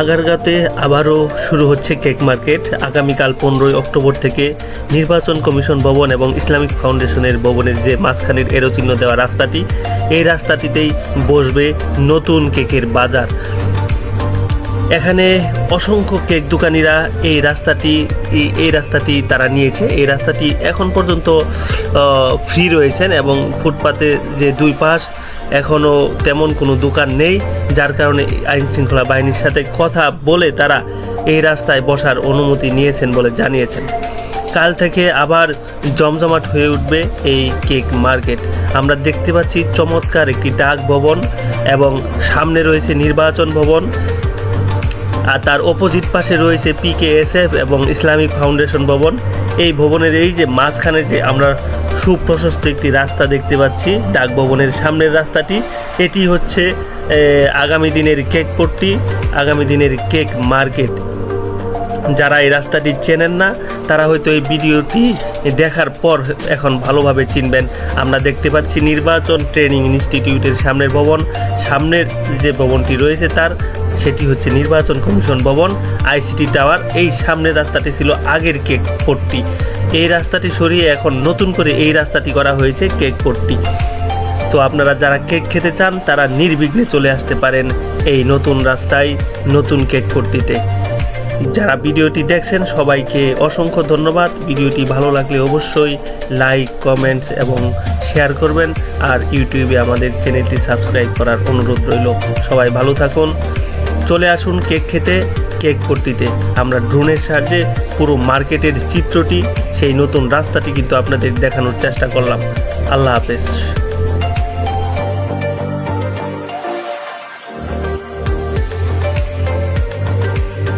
আগারগাঁতে আবারও শুরু হচ্ছে কেক মার্কেট। আগামীকাল পনেরোই অক্টোবর থেকে নির্বাচন কমিশন ভবন এবং ইসলামিক ফাউন্ডেশনের ভবনের যে মাঝখানের এরোচিহ্ন দেওয়া রাস্তাটি, এই রাস্তাটিতেই বসবে নতুন কেকের বাজার। এখানে অসংখ্য কেক দোকানিরা এই রাস্তাটি, এই- রাস্তাটি তারা নিয়েছে। এই রাস্তাটি এখন পর্যন্ত ফ্রি রয়েছেন এবং ফুটপাতে যে দুই পাশ এখনও তেমন কোনো দোকান নেই, যার কারণে আইন শৃঙ্খলা বাহিনীর সাথে কথা বলে তারা এই রাস্তায় বসার অনুমতি নিয়েছেন বলে জানিয়েছেন। কাল থেকে আবার জমজমাট হয়ে উঠবে এই কেক মার্কেট। আমরা দেখতে পাচ্ছি চমৎকার একটি ডাক ভবন এবং সামনে রয়েছে নির্বাচন ভবন। আর তার অপোজিট পাশে রয়েছে পিকেএসএফ এবং ইসলামিক ফাউন্ডেশন ভবন। এই ভবনের এই যে মাঝখানে যে আমরা সুপ্রশস্ত একটি রাস্তা দেখতে পাচ্ছি, ডাক ভবনের সামনের রাস্তাটি, এটি হচ্ছে আগামী দিনের কেক পট্টি, আগামী দিনের কেক মার্কেট। যারা এই রাস্তাটি চেনেন না, তারা হয়তো এই ভিডিওটি দেখার পর এখন ভালোভাবে চিনবেন। আমরা দেখতে পাচ্ছি নির্বাচন ট্রেনিং ইনস্টিটিউটের সামনের ভবন। সামনের যে ভবনটি রয়েছে তার, সেটি হচ্ছে নির্বাচন কমিশন ভবন। আইসিটি টাওয়ার, এই সামনের রাস্তাটি ছিল আগের কেক পট্টি। এই রাস্তাটি সরিয়ে এখন নতুন করে এই রাস্তাটি করা হয়েছে কেক পট্টি। তো আপনারা যারা কেক খেতে চান, তারা নির্বিঘ্নে চলে আসতে পারেন এই নতুন রাস্তায় নতুন কেক পট্টিতে। যারা ভিডিওটি দেখছেন, সবাইকে অসংখ্য ধন্যবাদ। ভিডিওটি ভালো লাগলে অবশ্যই লাইক, কমেন্টস এবং শেয়ার করবেন। আর ইউটিউবে আমাদের চ্যানেলটি সাবস্ক্রাইব করার অনুরোধ রইল। সবাই ভালো থাকুন। চলে আসুন কেক খেতে। কেক পট্টিতে আমরা ড্রোনের সাহায্যে পুরো মার্কেটের চিত্রটি, সেই নতুন রাস্তাটি কিন্তু আপনাদের দেখানোর চেষ্টা করলাম। আল্লাহ হাফেজ।